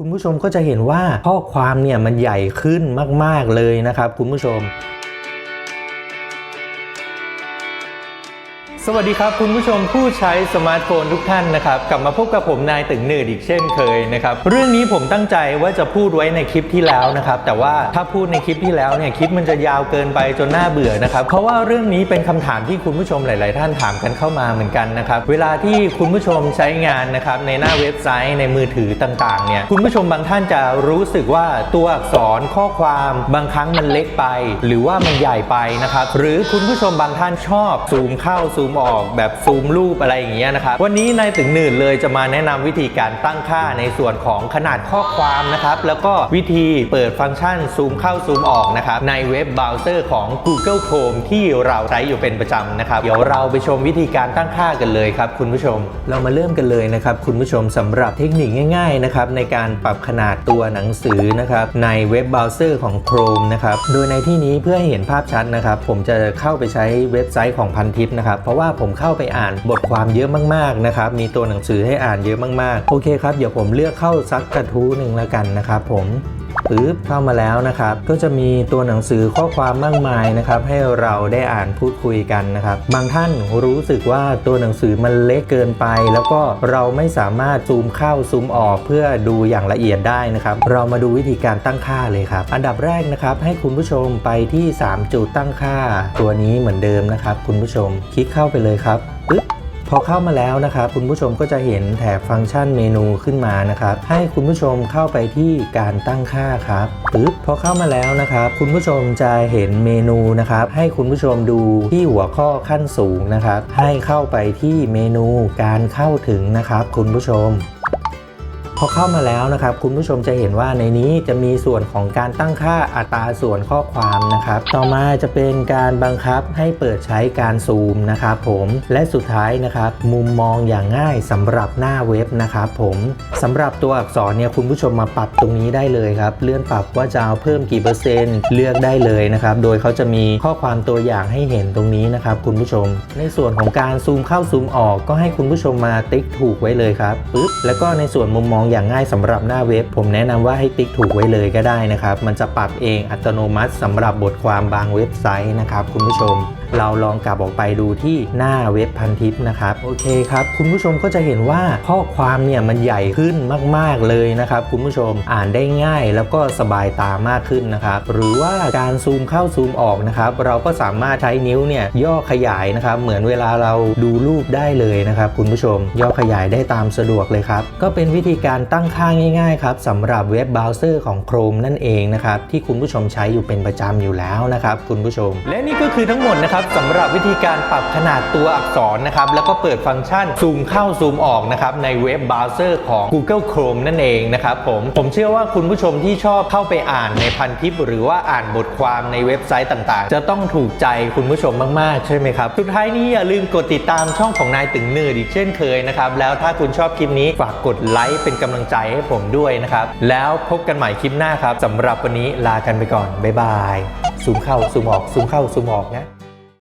คุณผู้ชมก็จะเห็นว่าข้อความเนี่ยมันใหญ่ขึ้นมาก ๆ เลยนะครับ คุณผู้ชม สวัสดีครับ คุณผู้ชมผู้ใช้สมาร์ทโฟนทุกท่านนะครับ กลับมาพบกับผมนายตึงหนืดอีกเช่นเคยนะครับ เรื่องนี้ผมตั้งใจว่าจะพูดไว้ในคลิปที่แล้วนะครับ แต่ว่าถ้าพูดในคลิปที่แล้วเนี่ยคลิปมันจะยาวเกินไปจนน่าเบื่อนะครับเพราะว่าเรื่องนี้เป็นคำถามที่คุณผู้ชมหลาย ๆ ท่านถามกันเข้ามาเหมือนกันนะครับเวลาที่คุณผู้ชมใช้งานนะครับในหน้าเว็บไซต์ในมือถือต่าง ๆ เนี่ยคุณผู้ชมบางท่านจะรู้สึกว่าตัวอักษรข้อความบางครั้งมันเล็กไป หรือว่ามันใหญ่ไปนะครับหรือคุณผู้ชมบางท่านชอบซูมเข้าซูมออกแบบซูมรูปอะไรอย่างเงี้ยนะครับ วันนี้นายถึงหนืดเลยจะมาแนะนำวิธีการตั้งค่าในส่วนของขนาดข้อความนะครับ แล้วก็วิธีเปิดฟังก์ชันซูมเข้าซูมออกนะครับในเว็บเบราว์เซอร์ของ Google Chrome ที่เราใช้อยู่เป็นประจำนะครับ เดี๋ยวเราไปชมวิธีการตั้งค่ากันเลยครับคุณผู้ชม เรามาเริ่มกันเลยนะครับคุณผู้ชมสำหรับเทคนิคง่ายๆนะครับในการปรับขนาดตัวหนังสือนะครับในเว็บเบราว์เซอร์ของ Chrome นะครับ โดยในที่นี้เพื่อให้เห็นภาพชัดนะครับ ผมจะเข้าไปใช้เว็บไซต์ของพันทิปนะครับเพราะว่าผมเข้าไปอ่านบทความเยอะมากๆนะครับมีตัวหนังสือให้อ่านเยอะมากๆ โอเคครับเดี๋ยวผมเลือกเข้าซักกระทู้หนึ่งแล้วกันนะครับผม ปึ๊บเข้ามาแล้วนะครับ ก็จะมีตัวหนังสือข้อความมากมายนะครับให้เราได้อ่านพูดคุยกันนะครับ บางท่านรู้สึกว่าตัวหนังสือมันเล็กเกินไป แล้วก็เราไม่สามารถซูมเข้าซูมออกเพื่อดูอย่างละเอียดได้นะครับ เรามาดูวิธีการตั้งค่าเลยครับ อันดับแรกนะครับให้คุณผู้ชมไปที่ 3 จุดตั้งค่า ตัวนี้เหมือนเดิมนะครับ คุณผู้ชมคลิกเข้าไปเลยครับปึ๊บ พอเข้ามาแล้วนะครับคุณผู้ชมก็จะเห็นแถบฟังก์ชันเมนูขึ้นมานะครับให้คุณผู้ชมเข้าไปที่การตั้งค่าครับปึ๊บพอเข้ามาแล้วนะครับคุณผู้ชมจะเห็นเมนูนะครับให้คุณผู้ชมดูที่หัวข้อขั้นสูงนะครับให้เข้าไปที่เมนูการเข้าถึงนะครับคุณผู้ชม พอเข้ามาแล้วนะครับคุณผู้ชมจะเห็นว่าในนี้จะมีส่วนของการตั้งค่าอัตราส่วนข้อความนะครับต่อมาจะเป็นการบังคับให้เปิดใช้การซูมนะครับผมและสุดท้ายนะครับมุมมองอย่างง่ายสำหรับหน้าเว็บนะครับผมสำหรับตัวอักษรเนี่ยคุณผู้ชมมาปรับตรงนี้ได้เลยครับเลื่อนปรับว่าจะเอาเพิ่มกี่เปอร์เซ็นต์เลือกได้เลยนะครับโดยเขาจะมีข้อความตัวอย่างให้เห็นตรงนี้นะครับคุณผู้ชม ในส่วนของการซูมเข้าซูมออกก็ให้คุณผู้ชมมาติ๊กถูกไว้เลยครับปึ๊บแล้วก็ในส่วนมุมมองอย่างง่ายสำหรับหน้าเว็บ ผมแนะนำว่าให้ติ๊กถูกไว้เลยก็ได้นะครับ มันจะปรับเองอัตโนมัติสำหรับบทความบางเว็บไซต์นะครับคุณผู้ชม เราลองกลับออกไปดูที่หน้าเว็บพันทิปนะครับโอเคครับคุณผู้ชมก็จะเห็นว่าข้อความเนี่ยมันใหญ่ขึ้นมาก ๆเลยนะครับคุณผู้ชมอ่านได้ง่ายแล้วก็สบายตามากขึ้นนะครับหรือว่าการซูมเข้าซูมออกนะครับเราก็สามารถใช้นิ้วเนี่ยย่อขยายนะครับเหมือนเวลาเราดูรูปได้เลยนะครับคุณผู้ชมย่อขยายได้ตามสะดวกเลยครับก็เป็นวิธีการการตั้งค่าง่ายๆครับสำหรับเว็บเบราว์เซอร์ของ Chrome นั่นเองนะครับที่คุณผู้ชมใช้อยู่เป็นประจำอยู่แล้วนะครับคุณผู้ชม และนี่ก็คือทั้งหมดนะครับสำหรับวิธีการปรับขนาดตัวอักษรนะครับแล้วก็เปิดฟังก์ชันซูมเข้าซูมออกนะครับในเว็บเบราว์เซอร์ของ Google Chrome นั่นเองนะครับผมผมเชื่อว่าคุณผู้ชมที่ชอบเข้าไปอ่านในพันทิป หรือว่าอ่านบทความในเว็บไซต์ต่างๆ จะต้องถูกใจคุณผู้ชมมากๆใช่ไหมครับสุดท้ายนี้อย่าลืมกดติดตามช่องของนายตึงเนืดอีกเช่นเคยนะครับแล้วถ้าคุณชอบคลิปนี้ฝากกดไลค์เป็นกำลังใจให้ผมด้วยนะครับ แล้วพบกันใหม่คลิปหน้าครับสำหรับวันนี้ลากันไปก่อน บ๊ายบาย ซูมเข้าซูมออกซูมเข้าซูมออกนะ